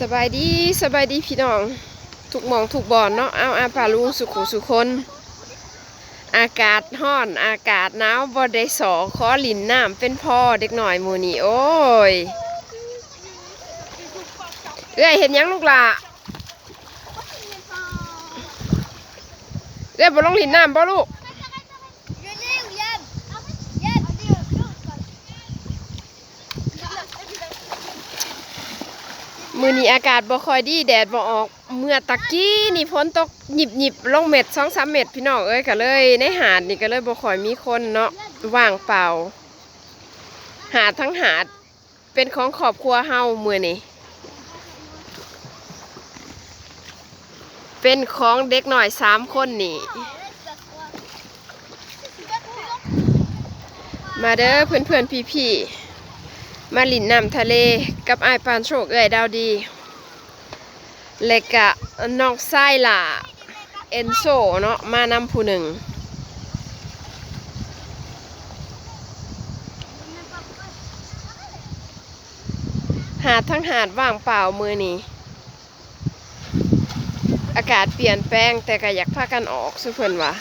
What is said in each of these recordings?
สบายดีสบายดีพี่น้องทุกมองทุกบอนเนาะเอาอาปาลุงสุขุสุคน อากาศห้อนอากาศหนาวบ่ได้สอขอหลินน้ำเป็นพ่อเด็กหน่อยมูนี่โอ้ยเอ้ยเห็นยังลูกหล่ะเอ้ยบ่ลงหลินน้ำบ่ลูก มือนี้อากาศบ่ค่อยดีแดดบ่ออก เมื่อตะกี้นี่ฝนตกหยิบหยิบลงเม็ดสองสามเม็ดพี่น้องเอ้ยก็เลย ในหาดนี่ก็เลยบ่ค่อยมีคนเนาะว่างเปล่า หาดทั้งหาดเป็นของครอบครัวเฮามือนี้เป็นของเด็กหน่อยสามคนนี่มาเด้อเพื่อนเพื่อนพี่พี่ๆ มาลินน้ำทะเลกับไอปานโชคเอ่ยดาวดีเล็กกะน้องไส้ล่ะเอนโซเนาะมานำผู้หนึ่งหาดทั้งหาดว่างเปล่ามือนี้ อากาศเปลี่ยนแปลงแต่ก็อยากพากันออกสุเพิ่นว่า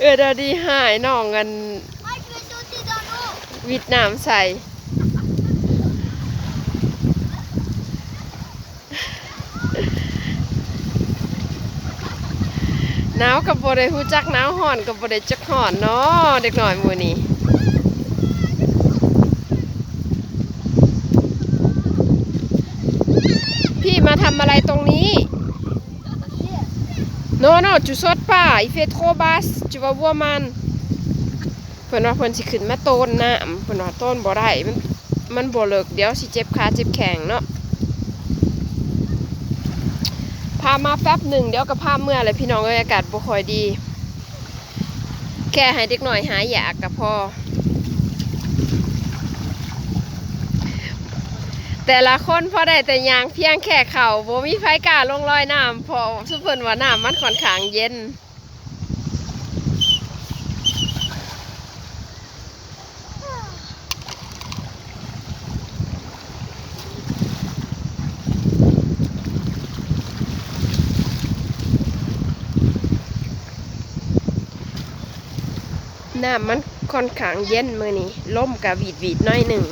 เออดาวดีหายน้องกันวิดน้ำใส่หนาวกับบได้ฮู้จักหนาวห่อนกับบได้จักห่อนเนาะเด็กหน่อยมูนี้พี่มาทำอะไรตรงนี้ Non, non, tu sautes pas. Il fait trop basse. Tu vas voir man. เพิ่นว่าเพิ่นสิขึ้นมาต้นน้ำเพิ่นว่าต้นบ่ได้มันมันบ่เลิกเดี๋ยวสิเจ็บขาเจ็บแข้งเนาะพามาแป๊บหนึ่งเดี๋ยวก็พาเมื่อเลยพี่น้องเอ้ยอากาศบ่ค่อยดี แค่ให้เด็กหน่อยหายอยากก็พอ แต่ละคนพอได้แต่ยางเพียงแค่เข่าบ่มีไฟกาลงลอยน้ำพอสุเพิ่นว่าน้ำมันค่อนข้างเย็นน้ำมันค่อนข้างเย็นมือนี้ล่มกับวีดวีดๆน้อยหนึ่ง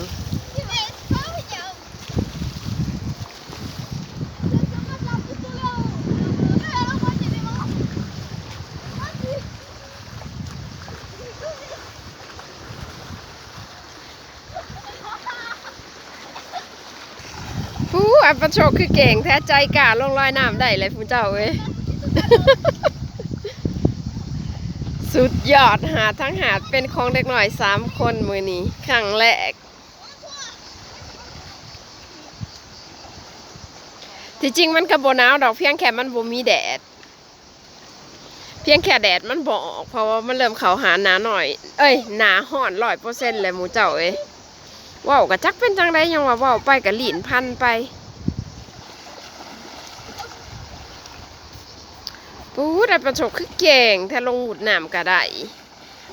ผู้อัปโชคคือเก่งแท้ใจกล้าลงลอยน้ำได้เลยผู้เจ้าเว้ยสุดยอดหาทั้งหาดเป็นของเด็กหน่อยสามคนมือนี้ครั้งแรก ที่จริงมันกระโบนาวดอกเพียงแค่มันบ่มีแดด เพียงแค่แดดมันบอก เพราะว่ามันเริ่มเขาหาหนาหน่อย เอ้ยหนาห่อนร้อยเปอร์เซ็นต์เลยหมูเจ้าเอ้ยว้าวกะจักเป็นจังไดยังว่าว้าวไปกะหลีนพันไป ปูได้ประสบคือเก่งถ้าลงหมุดน้ำก็ได้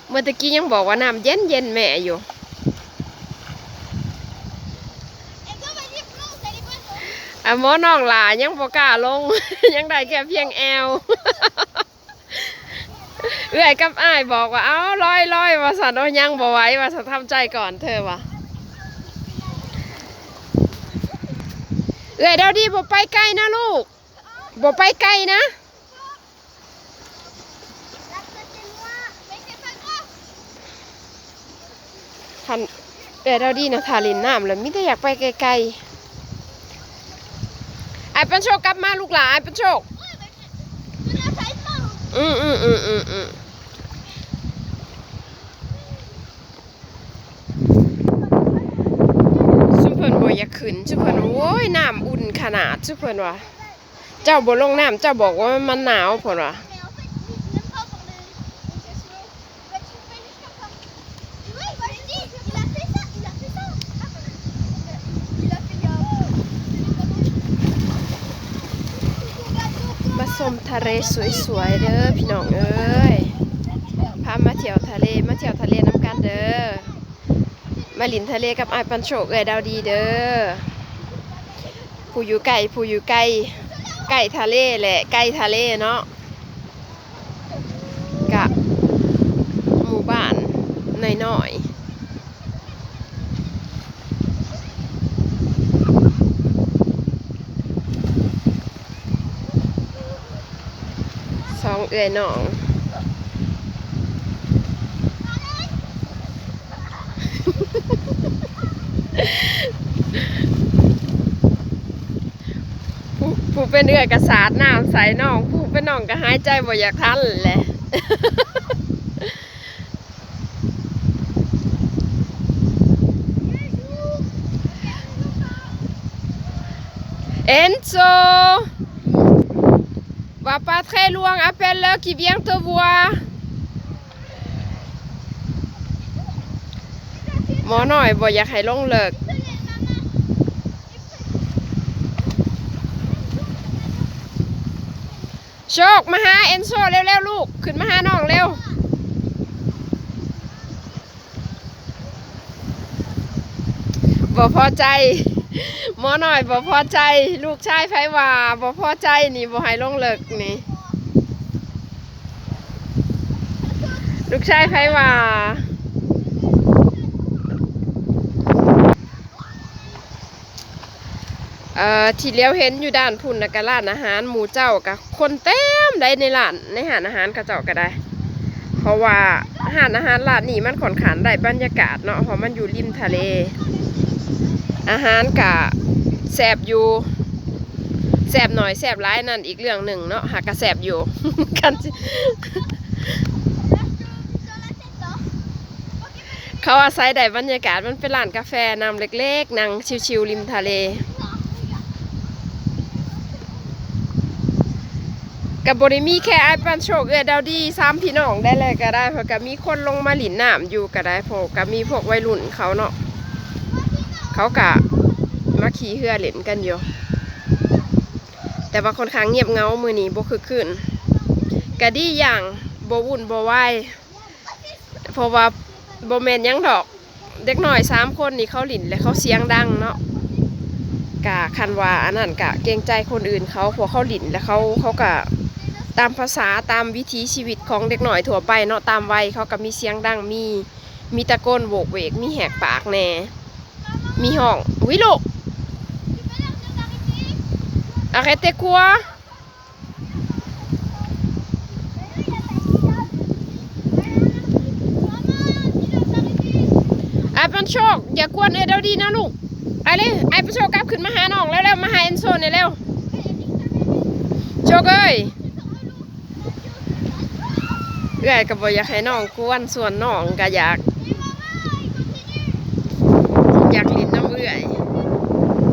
เมื่อกี้ยังบอกว่าน้ำเย็นเย็นแม่อยู่อะหมอน้องหลายังบ่กล้าลง ยังได้แค่เพียงแอวเอื้อยกับอ้ายบอกว่า เอ้าลอยลอยว่าสันโอยังบ่ไหว้ว่าสันทำใจก่อนเธอวะเอื้อยเดี๋ยวดีบ่ไปไกลนะลูกบ่ไปไกลนะ ทันเออเราดีนะทาลินน้ำแล้วมิได้อยากไปไกลๆไอ้ปันโชคกลับมาลูกหลานไอ้ปันโชคอืมอืมอืมอืมอืมชุเพิ่นบ่อยากขึ้นชุเพิ่นโอ้ยน้ำอุ่นขนาดชุเพิ่นว่าเจ้าบ่ลงน้ำเจ้าบอกว่ามันหนาวเพิ่นว่า มาส้ม ทะเลสวยๆเด้อพี่น้องเอ้ยพามาเที่ยวทะเลมาเที่ยวทะเลน้ำกันเด้อมาหลินทะเลกับไอปันโชกเอ้ยดาวดีเด้อผู้อยู่ไก่ผู้อยู่ไก่ไก่ทะเลแหละไก่ทะเลเนาะกะหมู่บ้านน้อยๆส องเอ้ยน้อง ผู้ผู้เป็นเอื้อยกระสาดน้ำใส่น้อง ผู้เป็นน้องก็หายใจบ่อยากทันแหละ Enzo Va pas très loin, appelle-le qui vient te voir หมอหน่อยบ่อยากให้ลงเลิกโชคมาหาเอนโซเร็วๆลูก ขึ้นมาหาน้องเร็ว บ่พอใจ หมอหน่อยบ่พอใจ ลูกชายไผว่าบ่พอใจนี่บ่ให้ลงเลิกนี่ ลูกชายไผว่าเอ่อที่เลี้ยวเห็นอยู่ด้านพุ่นนะกะร้านอาหารหมูเจ้ากับคนเต็มได้ในร้านในหานอาหารกระเจ้าก็ได้ เพราะว่าหารอาหารร้านนี้มันค่อนขางได้บรรยากาศเนาะเพราะมันอยู่ริมทะเล อาหารกะแสบอยู่แสบหน่อยแสบร้ายนั่นอีกเรื่องหนึ่งเนาะหากกะแสบอยู่กันเขาอาศัยได้บรรยากาศมันเป็นร้านกาแฟนำเล็กๆนั่งชิวๆริมทะเลกับบริมีแค่ไอปันโชคเอดาวดีสามพี่น้องได้เลยก็ได้เพราะกับมีคนลงมาหลินน้ำอยู่ก็ได้เพราะกับมีพวกวัยรุ่นเขาเนาะ เขากะมาขี่เหือเล่นกันอยู่ แต่ว่าค่อนข้างเงียบเงามือนี้บ่คือคืนกะดีอย่างบ่วุ่นบ่วายเพราะว่าบ่แมนยังดอก เด็กหน่อยสามคนนี่เขาหลินและเขาเสียงดังเนาะกะคันว่าอันนั้นกะเกรงใจคนอื่นเขาพวกเขาหลินแล้วเขาเขากะตามภาษาตามวิถีชีวิตของเด็กหน่อยทั่วไปเนาะตามวัยเขาก็มีเสียงดังมีมีตะโกนโบกเวกมีแหกปากแน่ มีห้องวิลูกอะไรเตกัวไอ้ปันโชคอย่ากวนเอเดาดีนะลูกไอ้เลยไอ้ประโชคกลับขึ้นมาหาน้องแล้วแล้วมาหาเอ็นโซเนี่ยเร็วโชคเอ้ยเอื้อยกับบอยากให้น้องกวนส่วนน้องก็อยาก